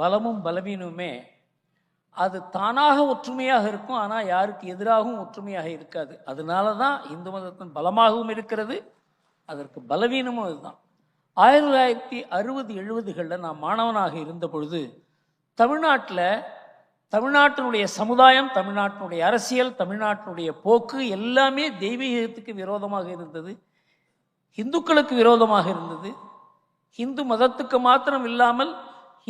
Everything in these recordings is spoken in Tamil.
பலமும் பலவீனமுமே அது தானாக ஒற்றுமையாக இருக்கும். ஆனால் யாருக்கு எதிராகவும் ஒற்றுமையாக இருக்காது. அதனால தான் இந்து மதத்தின் பலமாகவும் இருக்கிறது. அதற்கு பலவீனமும் அதுதான் ஆயிரத்தி தொள்ளாயிரத்தி அறுபது எழுபதுகளில் நான் மாணவனாக இருந்த பொழுது தமிழ்நாட்டில் தமிழ்நாட்டினுடைய சமுதாயம் தமிழ்நாட்டினுடைய அரசியல் தமிழ்நாட்டினுடைய போக்கு எல்லாமே தெய்வீகத்துக்கு விரோதமாக இருந்தது. இந்துக்களுக்கு விரோதமாக இருந்தது. இந்து மதத்துக்கு மாத்திரம் இல்லாமல்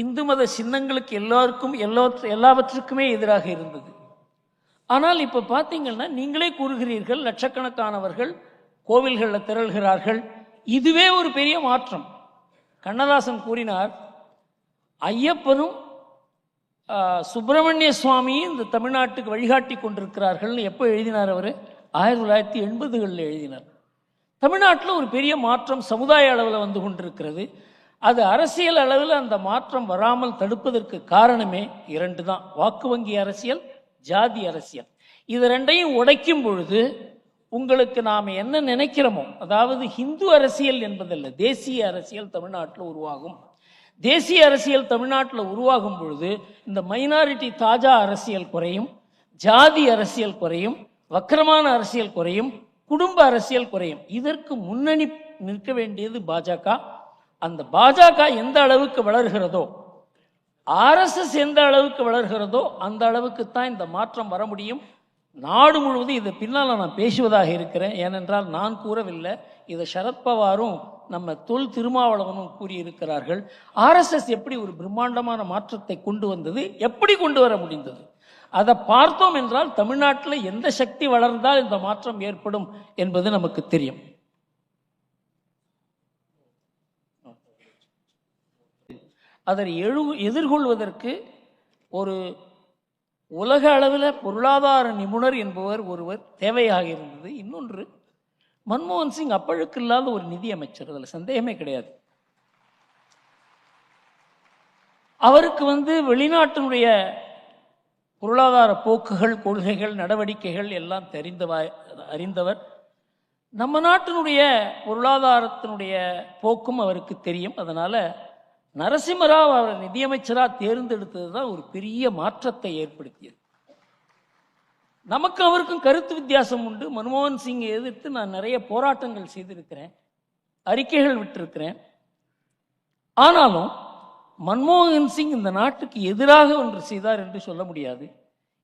இந்து மத சின்னங்களுக்கு எல்லாருக்கும் எல்லாற்று எல்லாவற்றுக்குமே எதிராக இருந்தது. ஆனால் இப்போ பார்த்தீங்கன்னா நீங்களே கூறுகிறீர்கள் லட்சக்கணக்கானவர்கள் கோவில்களில் திரள்கிறார்கள். இதுவே ஒரு பெரிய மாற்றம். கண்ணதாசன் கூறினார் ஐயப்பனும் சுப்பிரமணிய சுவாமியும் இந்த தமிழ்நாட்டுக்கு வழிகாட்டி கொண்டிருக்கிறார்கள்னு எப்போ எழுதினார் அவர்? ஆயிரத்தி தொள்ளாயிரத்தி எண்பதுகளில் எழுதினார். தமிழ்நாட்டில் ஒரு பெரிய மாற்றம் சமுதாய அளவில் வந்து கொண்டிருக்கிறது. அது அரசியல் அளவில் அந்த மாற்றம் வராமல் தடுப்பதற்கு காரணமே இரண்டு தான். வாக்கு வங்கி அரசியல் ஜாதி அரசியல். இது ரெண்டையும் உடைக்கும் பொழுது உங்களுக்கு நாம் என்ன நினைக்கிறோமோ அதாவது ஹிந்து அரசியல் என்பதல்ல தேசிய அரசியல் தமிழ்நாட்டில் உருவாகும். தேசிய அரசியல் தமிழ்நாட்டில் உருவாகும் பொழுது இந்த மைனாரிட்டி தாஜா அரசியல் குறையும் ஜாதி அரசியல் குறையும் வக்கரமான அரசியல் குறையும் குடும்ப அரசியல் குறையும். இதற்கு முன்னணி நிற்க வேண்டியது பாஜக அந்த பாஜக எந்த அளவுக்கு வளர்கிறதோ ஆர்எஸ்எஸ் எந்த அளவுக்கு வளர்கிறதோ அந்த அளவுக்கு தான் இந்த மாற்றம் வர முடியும். நாடு முழுவதும் இதை பின்னால் நான் பேசுவதாக இருக்கிறேன். ஏனென்றால் நான் கூறவில்லை. இதை சரத்பவாரும் நம்ம தொல் திருமாவளவனும் கூறியிருக்கிறார்கள். ஆர்எஸ்எஸ் எப்படி ஒரு பிரம்மாண்டமான மாற்றத்தை கொண்டு வந்தது? எப்படி கொண்டு வர முடிந்தது? அதை பார்த்தோம் என்றால் தமிழ்நாட்டில் எந்த சக்தி வளர்ந்தால் இந்த மாற்றம் ஏற்படும் என்பது நமக்கு தெரியும். அதை எழு எதிர்கொள்வதற்கு ஒரு உலக அளவில் பொருளாதார நிபுணர் என்பவர் ஒருவர் தேவையாக இருந்தது. இன்னொன்று மன்மோகன் சிங் அப்பழுக்கு இல்லாத ஒரு நிதி அமைச்சர். அதில் சந்தேகமே கிடையாது. அவருக்கு வந்து வெளிநாட்டினுடைய பொருளாதார போக்குகள் கொள்கைகள் நடவடிக்கைகள் எல்லாம் தெரிந்தவா அறிந்தவர். நம்ம நாட்டினுடைய பொருளாதாரத்தினுடைய போக்கும் அவருக்கு தெரியும். அதனால் நரசிம்மராவ் அவரை நிதியமைச்சராக தேர்ந்தெடுத்தது தான் ஒரு பெரிய மாற்றத்தை ஏற்படுத்தியது. நமக்கு அவருக்கும் கருத்து வித்தியாசம் உண்டு. மன்மோகன் சிங்கை எதிர்த்து நான் நிறைய போராட்டங்கள் செய்திருக்கிறேன். அறிக்கைகள் விட்டிருக்கிறேன். ஆனாலும் மன்மோகன் சிங் இந்த நாட்டுக்கு எதிராக ஒன்று செய்தார் என்று சொல்ல முடியாது.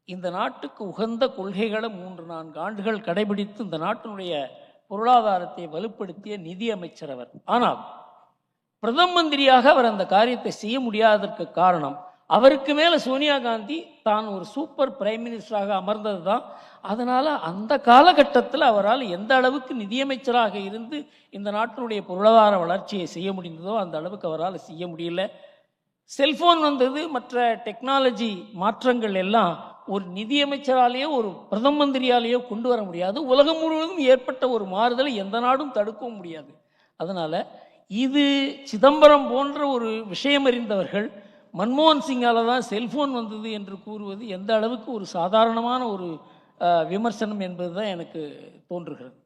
இந்த நாட்டுக்கு உகந்த கொள்கைகளை மூன்று நான்கு ஆண்டுகள் கடைபிடித்து இந்த நாட்டினுடைய பொருளாதாரத்தை வலுப்படுத்திய நிதி அமைச்சர் அவர். ஆனால் பிரதம மந்திரியாக அவர் அந்த காரியத்தை செய்ய முடியாததற்கு காரணம் அவருக்கு மேலே சோனியா காந்தி தான் ஒரு சூப்பர் பிரைம் மினிஸ்டராக அமர்ந்தது தான் அதனால் அந்த காலகட்டத்தில் அவரால் எந்த அளவுக்கு நிதியமைச்சராக இருந்து இந்த நாட்டினுடைய பொருளாதார வளர்ச்சியை செய்ய முடிந்ததோ அந்த அளவுக்கு அவரால் செய்ய முடியல. செல்ஃபோன் வந்தது மற்ற டெக்னாலஜி மாற்றங்கள் எல்லாம் ஒரு நிதியமைச்சராலேயோ ஒரு பிரதம மந்திரியாலேயோ கொண்டு வர முடியாது. உலகம் முழுவதும் ஏற்பட்ட ஒரு மாறுதலை எந்த நாடும் தடுக்கவும் முடியாது. அதனால் இது சிதம்பரம் போன்ற ஒரு விஷயம் அறிந்தவர்கள் மன்மோகன் சிங்கால தான் செல்ஃபோன் வந்தது என்று கூறுவது எந்த அளவுக்கு ஒரு சாதாரணமான ஒரு விமர்சனம் என்பது தான் எனக்கு தோன்றுகிறது.